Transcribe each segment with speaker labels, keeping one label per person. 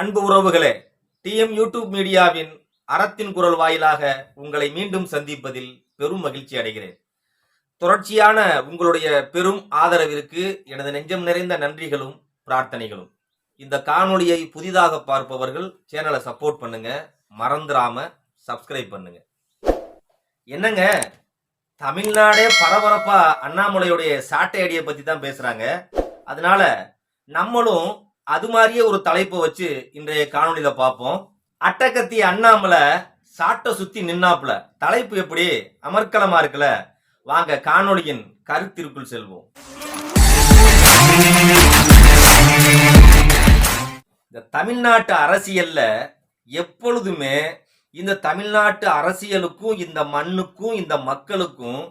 Speaker 1: அன்பு உறவுகளே DM YouTube மீடியாவின் அறத்தின் குரல் வாயிலாக உங்களை மீண்டும் சந்திப்பதில் பெரும் மகிழ்ச்சி அடைகிறேன். தொடர்ச்சியான உங்களுடைய பெரும் ஆதரவிற்கு எனது நெஞ்சம் நிறைந்த நன்றிகளும் பிரார்த்தனைகளும். இந்த காணொளியை புதிதாக பார்ப்பவர்கள் சேனலை சப்போர்ட் பண்ணுங்க மறந்துடாம சப்ஸ்கிரைப் பண்ணுங்க. என்னங்க தமிழ்நாடே பரபரப்பா அண்ணாமலையுடைய சாட்டை அடியை பத்தி தான் பேசுறாங்க. அதனால நம்மளும் அது மாதிரியே ஒரு தலைப்பை வச்சு இன்றைய காணொலியில பார்ப்போம். அட்டகத்தி அண்ணாமலை சாட்டை சுத்தி நின்னாப்புல. தலைப்பு எப்படி? அமர்க்கலமா இருக்குல்ல. வாங்க காணொளியின் கருத்திற்குள் செல்வோம். இந்த தமிழ்நாட்டு அரசியல்ல எப்பொழுதுமே இந்த தமிழ்நாட்டு அரசியலுக்கும் இந்த மண்ணுக்கும் இந்த மக்களுக்கும்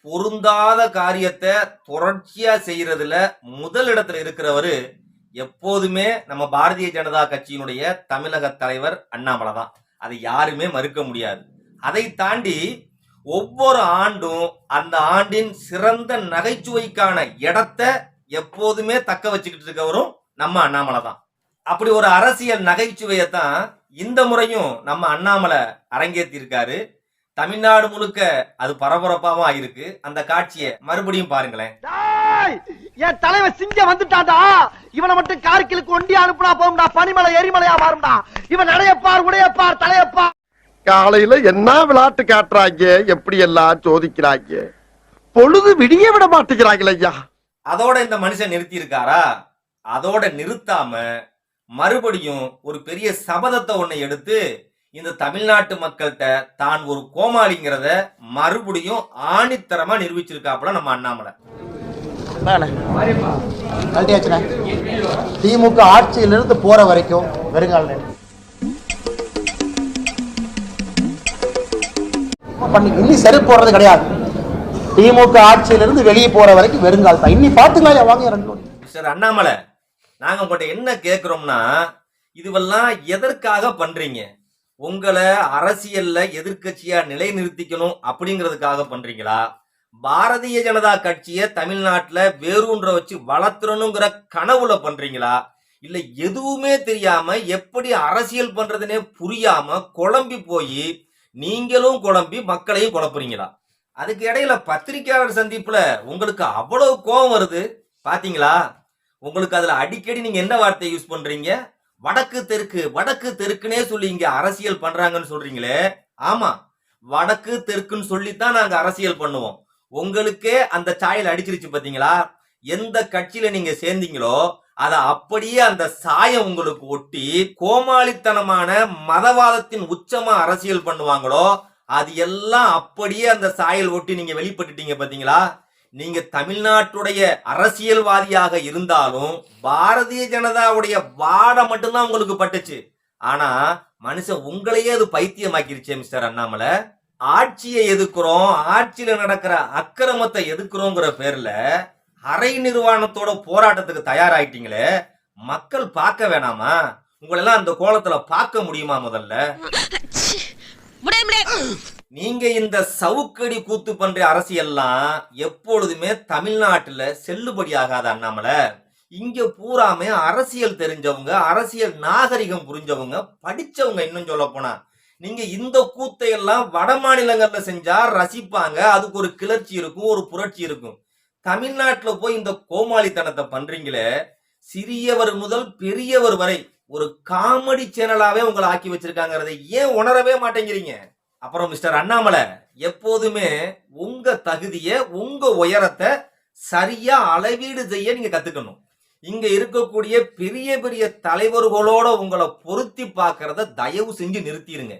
Speaker 1: பொருந்தாத காரியத்தை தொடர்ச்சியா செய்யறதுல முதல் இடத்துல இருக்கிறவரு எப்போதுமே நம்ம பாரதிய ஜனதா கட்சியினுடைய தமிழக தலைவர் அண்ணாமலை தான். அதை யாருமே மறுக்க முடியாது. அதை தாண்டி ஒவ்வொரு ஆண்டும் அந்த ஆண்டின் சிறந்த நகைச்சுவைக்கான இடத்தை எப்போதுமே தக்க வச்சுக்கிட்டு இருக்கவரும் நம்ம அண்ணாமலை தான். அப்படி ஒரு அரசியல் நகைச்சுவையை தான் இந்த முறையும் நம்ம அண்ணாமலை அரங்கேற்றிருக்காரு. தமிழ்நாடு முழுக்க அது பரபரப்பாகவும் ஆயிருக்கு. அந்த காட்சியை மறுபடியும் பாருங்களேன்.
Speaker 2: என் தலைவன் சிங்க வந்துட்டான்டா. இவனை மட்டும் கார்கிலுக்கு ஒண்டி அனுப்புனா போகும்டா. பனிமலை எரிமலையா மாறும்டா. இவன் நடையப்பார் உடையப்பார் தலையப்பார்.
Speaker 3: காலையில என்ன விளையாட்டு காட்டுறாங்க? எப்படி எல்லாம் சோதிக்கிறாங்க? பொழுது விடிய விட மாட்டேங்கிறாங்களே ஐயா.
Speaker 1: அதோட இந்த மனுஷன் நிறுத்தி இருக்காரா அதோட நிறுத்தாம மறுபடியும் ஒரு பெரிய சபதத்தை ஒண்ணை எடுத்து இந்த தமிழ்நாட்டு மக்கள்கிட்ட தான் ஒரு கோமாளிங்கிறத மறுபடியும் ஆணித்தரமா நிரூபிச்சிருக்காப்புல நம்ம அண்ணாமலை.
Speaker 4: கழட்டியாச்சுண்ணே திமுக ஆட்சியிலிருந்து போற வரைக்கும் வெறுங்கால் பண்ணி இன்னி சரி போடுறது கிடையாது. திமுக ஆட்சியிலிருந்து வெளியே போற வரைக்கும் வெறுங்கால் தான் இன்னி பாத்துக்கலாம் வாங்க ரெண்டு.
Speaker 1: மிஸ்டர் அண்ணாமலை நாங்க உங்கள்கிட்ட என்ன கேட்குறோம்னா இதுவெல்லாம் எதற்காக பண்றீங்க? உங்களை அரசியல்ல எதிர்க்கட்சியா நிலைநிறுத்திக்கணும் அப்படிங்கிறதுக்காக பண்றீங்களா? பாரதிய ஜனதா கட்சியை தமிழ்நாட்டுல வேரூன்ற வச்சு வளர்த்துறணுங்கிற கனவுல பண்றீங்களா? இல்ல எதுவுமே தெரியாம எப்படி அரசியல் பண்றதுனே புரியாம குழம்பி போய் நீங்களும் குழம்பி மக்களையும் குழப்புறீங்களா? அதுக்கு இடையில பத்திரிக்கையாளர் சந்திப்புல உங்களுக்கு அவ்வளவு கோபம் வருது பாத்தீங்களா? உங்களுக்கு அதுல அடிக்கடி நீங்க என்ன வார்த்தை யூஸ் பண்றீங்க? வடக்கு தெற்கு வடக்கு தெற்குனே சொல்லி இங்க அரசியல் பண்றாங்கன்னு சொல்றீங்களே. ஆமா வடக்கு தெற்குன்னு சொல்லித்தான் நாங்க அரசியல் பண்ணுவோம். உங்களுக்கே அந்த சாயல் அடிச்சிருச்சு பாத்தீங்களா? எந்த கட்சியில நீங்க சேர்ந்தீங்களோ அத அப்படியே அந்த சாயம் உங்களுக்கு ஒட்டி கோமாளித்தனமான மதவாதத்தின் உச்சமா அரசியல் பண்ணுவாங்களோ அது எல்லாம் அப்படியே அந்த சாயல் ஒட்டி நீங்க வெளிப்பட்டுட்டீங்க பாத்தீங்களா? நீங்க தமிழ்நாட்டுடைய அரசியல்வாதியாக இருந்தாலும் பாரதிய ஜனதாவுடைய வாடை மட்டும்தான் உங்களுக்கு பட்டுச்சு. ஆனா மனுஷன் உங்களையே அது பைத்தியமாக்கிருச்சே மிஸ்டர் அண்ணாமலை. ஆட்சியை எதுக்குறோம்? ஆட்சியில நடக்கிற அக்கிரமத்தை எதுக்குறோங்கிற பேர்ல அரை நிர்வாணத்தோட போராட்டத்துக்கு தயாராயிட்டீங்களே. மக்கள் பார்க்க வேணாமா? உங்களெல்லாம் அந்த கோலத்துல பார்க்க முடியுமா முதல்ல? நீங்க இந்த சவுக்கடி கூத்து பண்ற அரசியல்லாம் எப்பொழுதுமே தமிழ்நாட்டுல செல்லுபடியாகாத அண்ணாமலை. இங்க பூராமே அரசியல் தெரிஞ்சவங்க அரசியல் நாகரிகம் புரிஞ்சவங்க படிச்சவங்க இன்னும் சொல்ல போனா நீங்க இந்த கூத்தை எல்லாம் வட மாநிலங்கள்ல செஞ்சா ரசிப்பாங்க. அதுக்கு ஒரு கிளர்ச்சி இருக்கும் ஒரு புரட்சி இருக்கும். தமிழ்நாட்டுல போய் இந்த கோமாளித்தனத்தை பண்றீங்களே சிறியவர் முதல் பெரியவர் வரை ஒரு காமெடி சேனலாவே உங்களை ஆக்கி வச்சிருக்காங்கிறத ஏன் உணரவே மாட்டேங்கிறீங்க? அப்புறம் மிஸ்டர் அண்ணாமலை எப்போதுமே உங்க தகுதிய உங்க உயரத்தை சரியா அளவீடு செய்ய நீங்க கத்துக்கணும். இங்க இருக்கக்கூடிய பெரிய பெரிய தலைவர்களோட உங்களை பொருத்தி பார்க்கறத தயவு செஞ்சு நிறுத்திடுங்க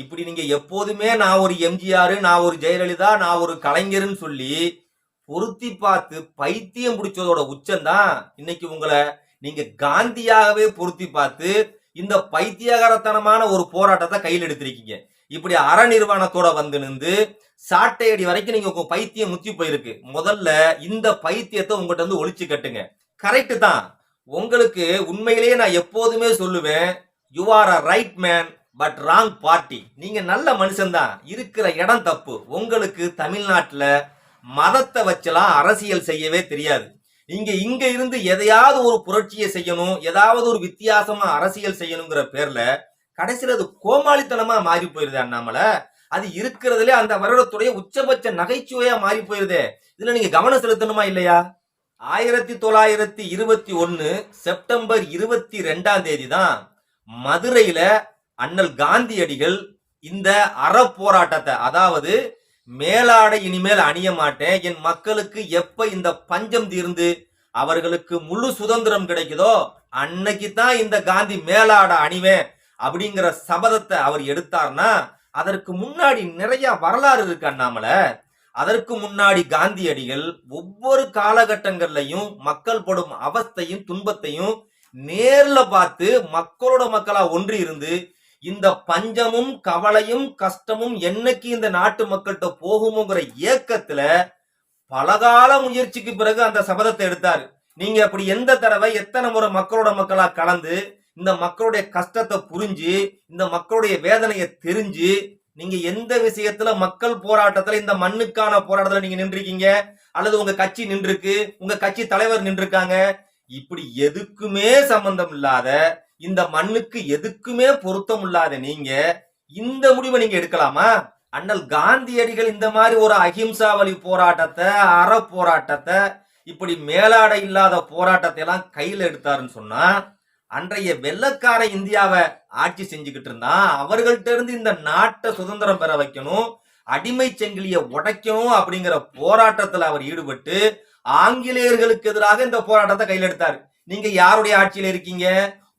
Speaker 1: இப்படி நீங்க எப்போதுமே நான் ஒரு எம்ஜிஆர் நான் ஒரு ஜெயலலிதா நான் ஒரு கலைஞர்னு சொல்லி பொருத்தி பார்த்து பைத்தியம் பிடிச்சதோட உச்சம்தான் இன்னைக்கு உங்களை நீங்க காந்தியாகவே பொருத்தி பார்த்து இந்த பைத்தியகாரத்தனமான ஒரு போராட்டத்தை கையில் எடுத்திருக்கீங்க. இப்படி அற நிர்வாணத்தோட வந்து நின்று சாட்டையடி வரைக்கும் நீங்க உங்க பைத்தியம் முத்தி போயிருக்கு. முதல்ல இந்த பைத்தியத்தை உங்கள்கிட்ட வந்து ஒழிச்சு கட்டுங்க. கரெக்டு தான். உங்களுக்கு உண்மையிலேயே நான் எப்போதுமே சொல்லுவேன் you are a right man but wrong party நீங்கள் நல்ல மனுஷன்தான். இருக்கிற இடம் தப்பு. உங்களுக்கு தமிழ்நாட்டில் மதத்தை வச்சலாம் அரசியல் செய்யவே தெரியாது. இங்கே இங்கே இருந்து எதையாவது ஒரு புரட்சியை செய்யணும் ஏதாவது ஒரு வித்தியாசமாக அரசியல் செய்யணுங்கிற பேரில் கடைசியில அது கோமாளித்தனமாக மாறி போயிருது அண்ணாமலை. அது இருக்கிறதுலே அந்த வருடத்துடைய உச்சபட்ச நகைச்சுவையாக மாறி போயிருதே. இதில் நீங்கள் கவனம் செலுத்தணுமா இல்லையா? ஆயிரத்தி தொள்ளாயிரத்தி இருபத்தி ஒன்று செப்டம்பர் இருபத்தி ரெண்டாம் தேதி தான் மதுரையில் அண்ணல் காந்தியடிகள் இந்த அற போராட்டத்தை அதாவது மேலாடை இனிமேல் அணிய மாட்டேன் என் மக்களுக்கு எப்ப இந்த பஞ்சம் தீர்ந்து அவர்களுக்கு முழு சுதந்திரம் கிடைக்குதோ அன்னைக்கு தான் இந்த காந்தி மேலாடை அணிவேன் அப்படிங்கிற சபதத்தை அவர் எடுத்தார்னா அதற்கு முன்னாடி நிறைய வரலாறு இருக்கு அண்ணாமலை. அதற்கு முன்னாடி காந்தியடிகள் ஒவ்வொரு காலகட்டங்கள்லையும் மக்கள் படும் அவஸ்தையும் துன்பத்தையும் நேர்ல பார்த்து மக்களோட மக்களா ஒன்றி இருந்து இந்த பஞ்சமும் கவலையும் கஷ்டமும் என்னைக்கு இந்த நாட்டு மக்கள்கிட்ட போகுமோங்கிற இயக்கத்துல பலகால முயற்சிக்கு பிறகு அந்த சபதத்தை எடுத்தாரு. நீங்க அப்படி எந்த தடவை எத்தனை முறை மக்களோட மக்களா கலந்து இந்த மக்களுடைய கஷ்டத்தை புரிஞ்சு இந்த மக்களுடைய வேதனையை தெரிஞ்சு நீங்க எந்த விஷயத்துல மக்கள் போராட்டத்துல இந்த மண்ணுக்கான போராட்டத்துல நீங்க நின்றுருக்கீங்க? அல்லது உங்க கட்சி நின்றுருக்கு? உங்க கட்சி தலைவர் நின்றுருக்காங்க? இப்படி எதுக்குமே சம்பந்தம் இல்லாத இந்த மண்ணுக்கு எதுக்குமே பொருத்தம் இல்லாத நீங்க இந்த முடிவை நீங்க எடுக்கலாமா? அண்ணல் காந்தியடிகள் இந்த மாதிரி ஒரு அஹிம்சா வழி போராட்டத்தை அற போராட்டத்தை இப்படி மேலாடை இல்லாத போராட்டத்தை எல்லாம் கையில எடுத்தாருன்னு சொன்னா அன்றைய வெள்ளக்கார இந்தியாவை ஆட்சி செஞ்சுக்கிட்டு இருந்தான் அவர்கள்ட்ட இருந்து இந்த நாட்டை சுதந்திரம் பெற வைக்கணும் அடிமை செங்கிலிய உடைக்கணும் அப்படிங்கிற போராட்டத்துல அவர் ஈடுபட்டு ஆங்கிலேயர்களுக்கு எதிராக இந்த போராட்டத்தை கையில் எடுத்தார். நீங்க யாருடைய ஆட்சியில இருக்கீங்க?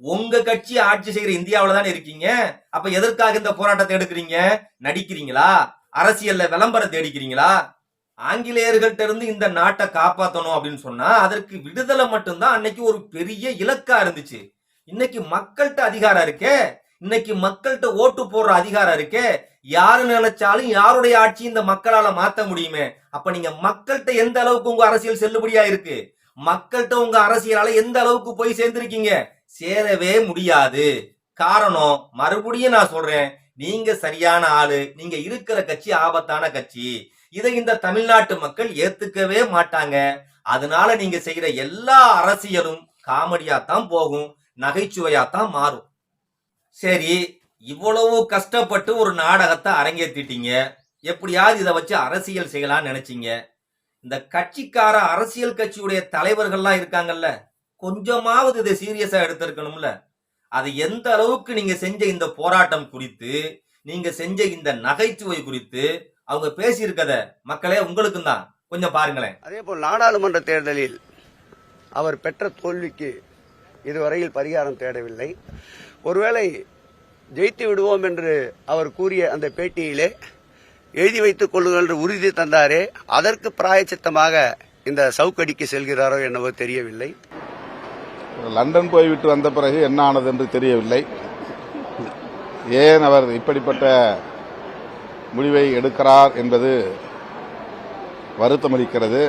Speaker 1: உங்க கட்சி ஆட்சி செய்கிற இந்தியாவில தானே இருக்கீங்க? அப்ப எதற்காக இந்த போராட்டத்தை எடுக்கிறீங்க? நடிக்கிறீங்களா? அரசியல்ல விளம்பரம் தேடிக்கிறீங்களா? ஆங்கிலேயர்கள்ட்ட இருந்து இந்த நாட்டை காப்பாற்றணும் அப்படின்னு சொன்னா அதற்கு விடுதலை மட்டும்தான் அன்னைக்கு ஒரு பெரிய இலக்கா இருந்துச்சு. இன்னைக்கு மக்கள்கிட்ட அதிகாரம் இருக்கே? இன்னைக்கு மக்கள்கிட்ட ஓட்டு போடுற அதிகாரம் இருக்கே? யாரு நினைச்சாலும் யாருடைய ஆட்சி இந்த மக்களால மாத்த முடியுமே? அப்ப நீங்க மக்கள்கிட்ட எந்த அளவுக்கு உங்க அரசியல் செல்லுபடியா இருக்கு? மக்கள்கிட்ட உங்க அரசியலால எந்த அளவுக்கு போய் சேர்ந்திருக்கீங்க? சேரவே முடியாது. காரணம் மறுபடியும் நான் சொல்றேன். நீங்க சரியான ஆளு. நீங்க இருக்கிற கட்சி ஆபத்தான கட்சி. இதை இந்த தமிழ்நாட்டு மக்கள் ஏத்துக்கவே மாட்டாங்க. அதனால நீங்க செய்யற எல்லா அரசியலும் காமெடியா தான் போகும். நகைச்சுவையா தான் மாறும். சரி இவ்வளவு கஷ்டப்பட்டு ஒரு நாடகத்தை அரங்கேற்றிட்டீங்க எப்படியாவது இதை வச்சு அரசியல் செய்யலாம்னு நினைச்சீங்க. இந்த கட்சிக்கார அரசியல் கட்சியுடைய தலைவர்கள்லாம் இருக்காங்கல்ல கொஞ்சமாவது இதை சீரியஸா எடுத்திருக்கணும்ல? அது எந்த அளவுக்கு நீங்க செஞ்ச இந்த போராட்டம் குறித்து நீங்க செஞ்ச இந்த நகைச்சுவை குறித்து அவங்க பேசியிருக்கத மக்களே உங்களுக்கும் தான். கொஞ்சம் பாருங்களேன்.
Speaker 5: அதே போல் நாடாளுமன்ற தேர்தலில் அவர் பெற்ற தோல்விக்கு இதுவரையில் பரிகாரம் தேடவில்லை. ஒருவேளை ஜெயித்து விடுவோம் என்று அவர் கூறிய அந்த பேட்டியிலே எழுதி வைத்துக் கொள்ளுங்கள் என்று உறுதி தந்தாரே அதற்கு பிராயச்சித்தமாக இந்த சவுக்கடிக்கு செல்கிறாரோ என்னவோ தெரியவில்லை.
Speaker 6: லண்டன் போய்விட்டு வந்த பிறகு என்ன ஆனது என்று தெரியவில்லை. ஏன் அவர் இப்படிப்பட்ட முடிவை எடுக்கிறார் என்பது வருத்தமளிக்கிறது.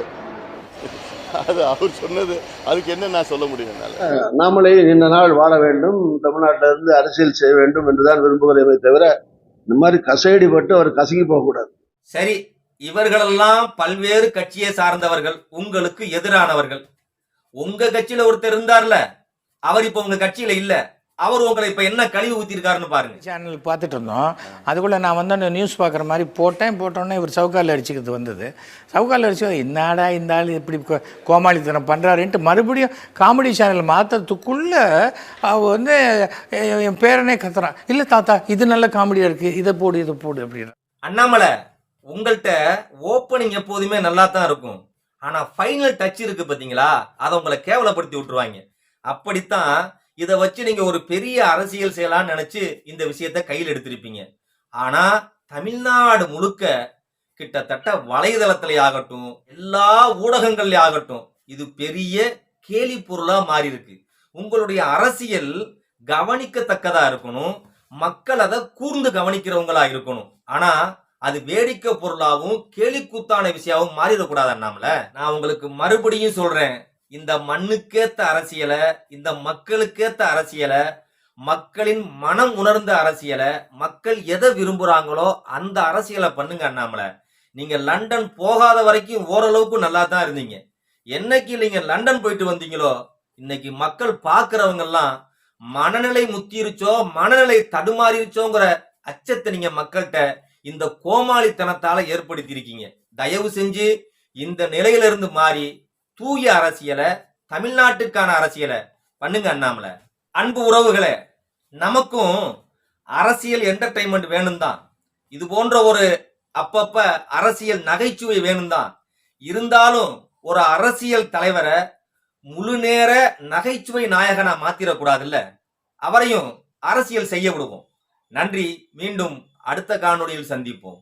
Speaker 7: அது அவர் சொன்னது அதுக்கு என்ன நான் சொல்ல முடியும்
Speaker 8: நாமளே நீண்ட நாள் வாழ வேண்டும் தமிழ்நாட்டில இருந்து அரசியல் செய்ய வேண்டும் என்றுதான் விரும்புகிறேமே தவிர இந்த மாதிரி கசையடிப்பட்டு அவர் கசங்கி போகக்கூடாது.
Speaker 1: சரி இவர்களெல்லாம் பல்வேறு கட்சியை சார்ந்தவர்கள் உங்களுக்கு எதிரானவர்கள். உங்க கட்சியில ஒருத்தர் இருந்தார்ல அவர் இப்ப உங்க கட்சியில இல்ல. அவர் உங்களை இப்ப என்ன கழிவு ஊத்திருக்காருன்னு பாருங்க.
Speaker 9: சேனல் பார்த்துட்டு இருந்தோம். அதுக்குள்ளே நான் வந்து அந்த நியூஸ் பார்க்குற மாதிரி போட்டேன். போட்டோன்னே இவர் சவுக்கால் அடிச்சுக்கிறது வந்தது. சவுக்கால் அடிச்சு என்னடா இந்த ஆள் இப்படி கோமாளித்தனம் பண்ணுறாருன்ட்டு மறுபடியும் காமெடி சேனல் மாற்றுறதுக்குள்ளே அவ வந்து என் பேரனே கத்துறான். இல்லை தாத்தா இது நல்ல காமெடியாக இருக்குது இதை போடு இதை போடு அப்படின்னு.
Speaker 1: அண்ணாமலை உங்கள்கிட்ட ஓப்பனிங் எப்போதுமே நல்லா தான் இருக்கும். ஆனால் ஃபைனல் டச் இருக்கு பார்த்தீங்களா அதை உங்களை கேவலப்படுத்தி விட்டுருவாங்க. அப்படித்தான் இதை வச்சு நீங்கள் ஒரு பெரிய அரசியல் செய்யலாம்னு நினச்சி இந்த விஷயத்தை கையில் எடுத்திருப்பீங்க. ஆனால் தமிழ்நாடு முழுக்க கிட்டத்தட்ட வலைதளத்திலே ஆகட்டும் எல்லா ஊடகங்கள்லேயே ஆகட்டும் இது பெரிய கேலி பொருளாக மாறி இருக்கு உங்களுடைய அரசியல் கவனிக்கத்தக்கதா இருக்கணும். மக்கள் அதை கூர்ந்து கவனிக்கிறவங்களா இருக்கணும். ஆனால் அது வேடிக்கை பொருளாகவும் கேலிக்கூத்தான விஷயமாவும் மாறிடக்கூடாது அண்ணாமல. நான் உங்களுக்கு மறுபடியும் சொல்றேன். இந்த மண்ணுக்கேத்த அரசியலை இந்த மக்களுக்கேத்த அரசியலை மக்களின் மனம் உணர்ந்த அரசியலை மக்கள் எதை விரும்புறாங்களோ அந்த அரசியலை பண்ணுங்க அண்ணாமல. நீங்க லண்டன் போகாத வரைக்கும் ஓரளவுக்கு நல்லா தான் இருந்தீங்க. என்னைக்கு நீங்க லண்டன் போயிட்டு வந்தீங்களோ இன்னைக்கு மக்கள் பார்க்கறவங்க எல்லாம் மனநிலை முத்திருச்சோ மனநிலை தடுமாறிருச்சோங்கிற அச்சத்தை நீங்க மக்கள்கிட்ட இந்த கோமாளித்தனத்தால ஏற்படுத்தியிருக்கீங்க. தயவு செஞ்சு இந்த நிலையிலிருந்து மாறி தூய அரசியலை தமிழ்நாட்டுக்கான அரசியலை பண்ணுங்க அண்ணாமலை. அன்பு உறவுகளே நமக்கும் அரசியல் என்டர்டைன்மெண்ட் வேணும் தான் இது போன்ற ஒரு அப்பப்ப அரசியல் நகைச்சுவை வேணும் தான் இருந்தாலும் ஒரு அரசியல் தலைவரை முழு நேர நகைச்சுவை நாயகனா மாத்திரக்கூடாதுல்ல. அவரையும் அரசியல் செய்ய விடுவோம். நன்றி. மீண்டும் அடுத்த காணொளியில் சந்திப்போம்.